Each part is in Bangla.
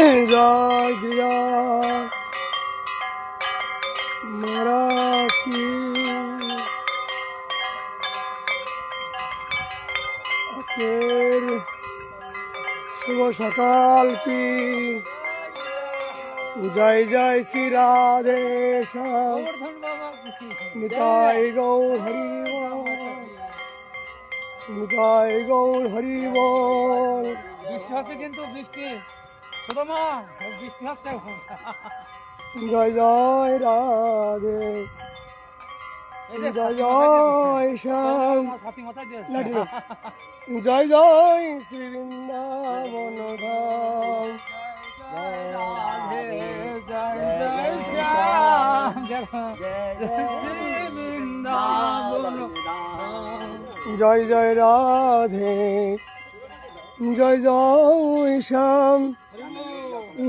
জয় গিরা মারা কি আজকের শুভ সকাল কি? জয় জয় শ্রী রাধে নিতাই গৌর হরি নিতাই গৌর হরি বল। বৃষ্টি হচ্ছে কিন্তু বৃষ্টি। জয় জয় রাধে। জয় জয় শ্যাম। জয় জয় শ্রী বৃন্দাবন জয় জয় রাধে। জয় জয় শ্যাম।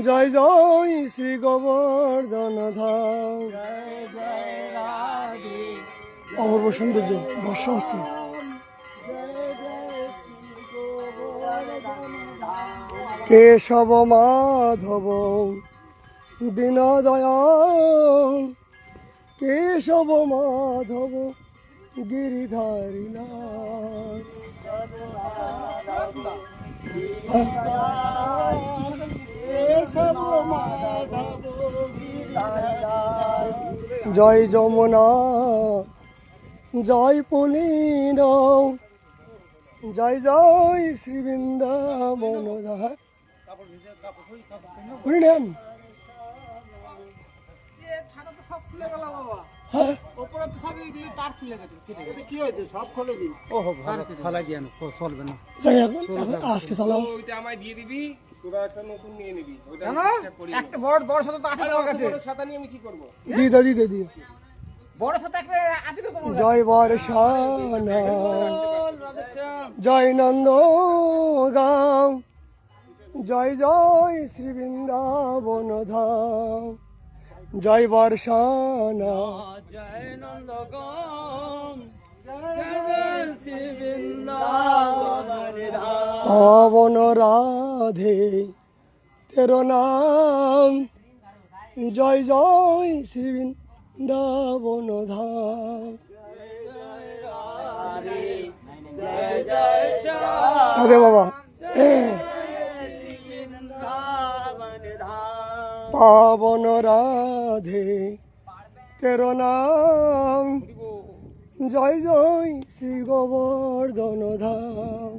জয় জয় শ্রী গোবর্ধন ধাম। অপূর্ব সৌন্দর্য বর্ষা হচ্ছে কেশব মাধব দীনদয় কেশব মাধব, গিরিধারী লাল। ওহো ভালো ফালাই দিয়ে চলবে না। যাই এখন এখন আজকে চালাও আমায় দিয়ে দিবি তোরা একটা নতুন নিয়ে নিবি। ওইটা কেন? একটা বড় বড় ছাতা তো আছে তোমার কাছে। ছাতা নিয়ে আমি কি করব? দি দে দি দি বড় ছাতা একটা আছে তো তোমার জয় বর্ষানা জয় নন্দ গাম জয় জয় শ্রী বৃন্দাবন ধাম। জয় বর্ষানা জয় নন্দগম জয় শ্রী বৃন্দাবন পাবন রাধে তেরো নাম। জয় জয় শ্রী বৃন্দাবন ধাম। আরে বাবা। পাবন রাধে। তেরো নাম। জয় জয় শ্রী গোবর্ধন ধাম।